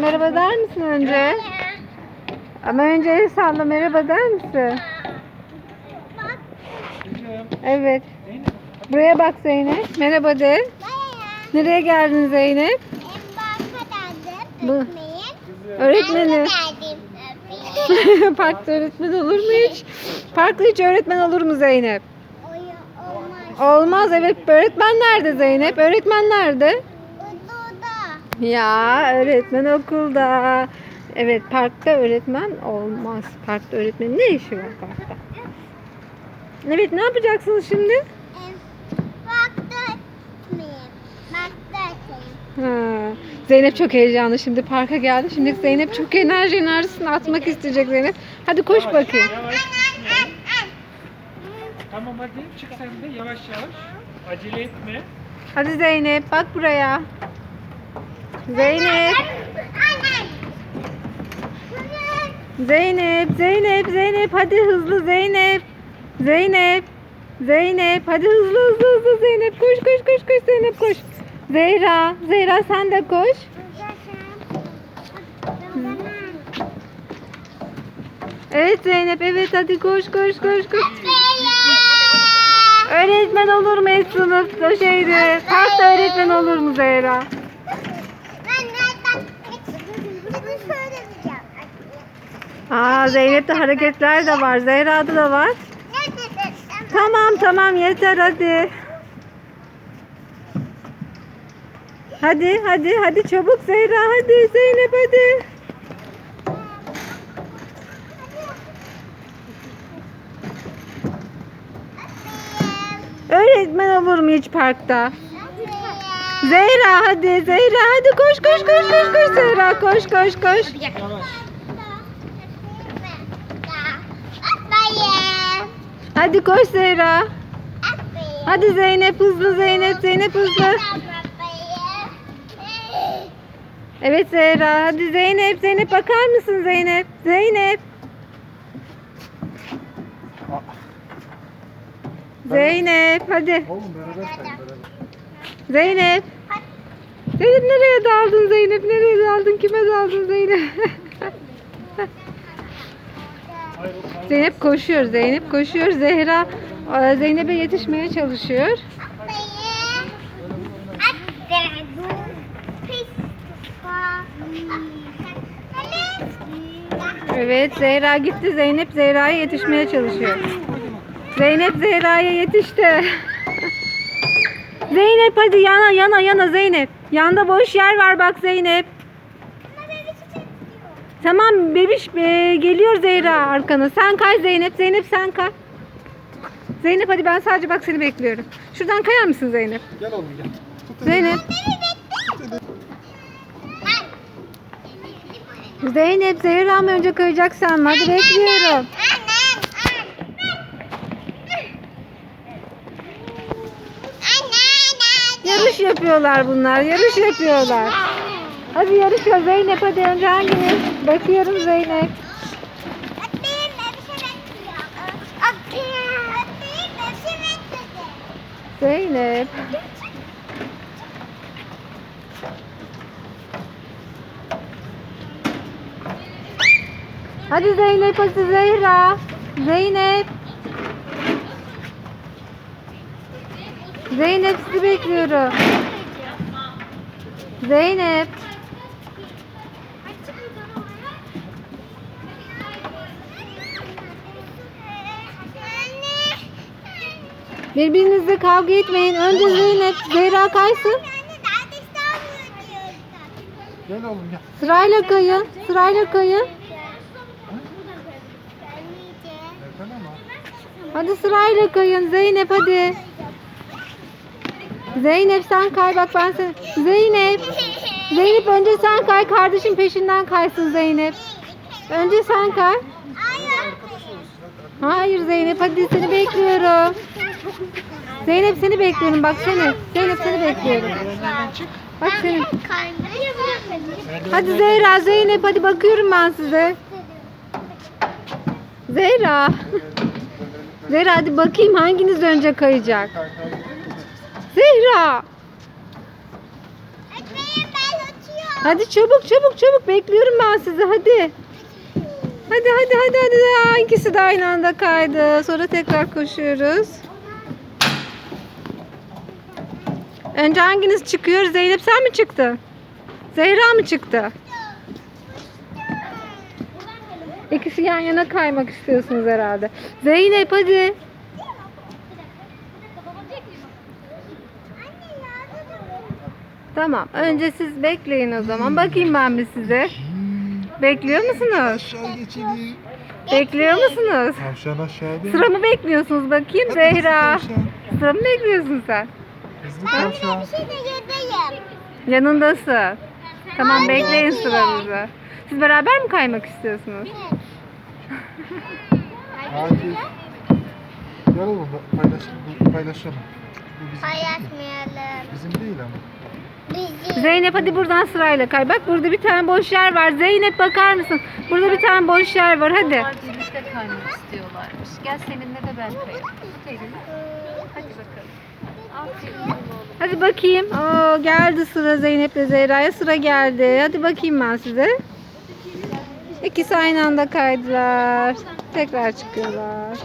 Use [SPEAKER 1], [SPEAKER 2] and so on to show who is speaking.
[SPEAKER 1] merhaba der misin önce? Ama önce el salla merhaba der misin? Evet. Buraya bak Zeynep. Merhaba de. Nereye geldin Zeynep? Bu- Öğretmeni. Parkta öğretmen olur mu hiç? Parkta hiç öğretmen olur mu Zeynep? Olmaz evet. Öğretmen nerede Zeynep? Öğretmen nerede? Ya öğretmen okulda. Evet parkta öğretmen olmaz. Parkta öğretmenin ne işi var parkta? Evet ne yapacaksınız şimdi? Ha, Zeynep çok heyecanlı şimdi parka geldi. Şimdi Zeynep çok enerji enerjisini atmak isteyecek Zeynep. Hadi koş bakayım.
[SPEAKER 2] Tamam hadi çık sen de yavaş yavaş. Acele etme.
[SPEAKER 1] Hadi Zeynep bak buraya. Zeynep. Zeynep, Zeynep, Zeynep hadi hızlı Zeynep. Zeynep. Zeynep hadi hızlı hızlı hızlı Zeynep koş koş koş koş Zeynep koş. Zehra, Zehra sen de koş. Evet Zeynep evet hadi koş koş koş koş. Öğretmen olur mu et sınıfta şeydi? Parkta öğretmen olur mu Zehra? Aa Zeynep'te hareketler de var. Zehra'da da var. Tamam tamam yeter hadi. Hadi hadi hadi çabuk Zehra hadi Zeynep hadi. Öğretmen olur mu hiç parkta? Zehra hadi Zehra hadi koş koş koş koş koş Zehra koş koş koş. Hadi koş Zehra. Hadi Zeynep hızlı Zeynep Zeynep hızlı. Evet Zehra hadi Zeynep Zeynep bakar mısın Zeynep? Zeynep. Zeynep hadi.
[SPEAKER 3] Oğlum beraber kay beraber.
[SPEAKER 1] Zeynep. Zeynep nereye daldın Zeynep? Nereye daldın? Kime daldın Zeynep? Zeynep koşuyor. Zeynep koşuyor. Zehra e, Zeynep'e yetişmeye çalışıyor. Evet Zehra gitti. Zeynep Zehra'ya yetişmeye çalışıyor. Zeynep Zehra'ya yetişti. Zeynep hadi yana yana yana Zeynep. Yanda boş yer var bak Zeynep. Tamam bebiş e, geliyor Zehra arkana. Sen kay Zeynep. Zeynep sen kay. Zeynep hadi ben sadece bak seni bekliyorum. Şuradan kayar mısın Zeynep?
[SPEAKER 3] Gel oğlum gel. Tut
[SPEAKER 1] Zeynep. Zeynep Zehra mı önce kayacak sen mi? Hadi bekliyorum. Yarış yapıyorlar bunlar. Yarış yapıyorlar. Hadi yarışıyor Zeynep hadi önce hanginiz? Bakıyorum Zeynep. Zeynep. Hadi Zeynep hadi Zehra. Zeynep. Zeynep sizi bekliyorum. Zeynep. Birbirinizle kavga etmeyin. Önce Zeynep, Zehra kaysın.
[SPEAKER 3] Gel oğlum gel.
[SPEAKER 1] Sırayla kayın. Sırayla kayın. Hadi sırayla kayın. Zeynep hadi. Zeynep sen kay bak ben sen. Zeynep. Zeynep önce sen kay. Kardeşin peşinden kaysın Zeynep. Önce sen kay. Hayır Zeynep hadi seni bekliyorum. Zeynep seni bekliyorum bak seni. Zeynep seni bekliyorum. Bak seni. Hadi Zehra Zeynep hadi bakıyorum ben size. Zehra. Zehra hadi bakayım hanginiz önce kayacak.
[SPEAKER 3] Kay kay.
[SPEAKER 1] Zehra. Hadi çabuk çabuk çabuk bekliyorum ben sizi hadi. Hadi hadi hadi hadi. Aa, ikisi de aynı anda kaydı. Sonra tekrar koşuyoruz. Önce hanginiz çıkıyor? Zeynep sen mi çıktın? Zehra mı çıktı? İkisi yan yana kaymak istiyorsunuz herhalde. Zeynep hadi. Tamam. Önce siz bekleyin o zaman. Bakayım ben bir size. Bekliyor musunuz? Bekliyor musunuz?
[SPEAKER 3] Tavşan aşağıda.
[SPEAKER 1] Sıra mı bekliyorsunuz bakayım Zehra?
[SPEAKER 3] hızlı tavşan.
[SPEAKER 1] Sıra
[SPEAKER 3] Hızlı tavşan.
[SPEAKER 4] şey de yedeyim.
[SPEAKER 1] Yanındasın. Tamam bekleyin sıranızı. Siz beraber mi kaymak istiyorsunuz?
[SPEAKER 3] Hadi. Gel oğlum paylaşalım. paylaşalım. Bu bizim,
[SPEAKER 4] Paylaşmayalım.
[SPEAKER 3] bizim değil ama.
[SPEAKER 4] Bizi.
[SPEAKER 1] Zeynep hadi buradan sırayla kay. Bak burada bir tane boş yer var. Zeynep bakar mısın? Burada bir tane boş yer var. Hadi.
[SPEAKER 5] Onlar birlikte kaymak istiyorlarmış. Gel seninle de ben kayayım. Tut elini. Hadi bakalım.
[SPEAKER 1] Hadi bakayım. Oo, geldi sıra Zeynep'le Zehra'ya sıra geldi. Hadi bakayım ben size. İkisi aynı anda kaydılar. Tekrar çıkıyorlar.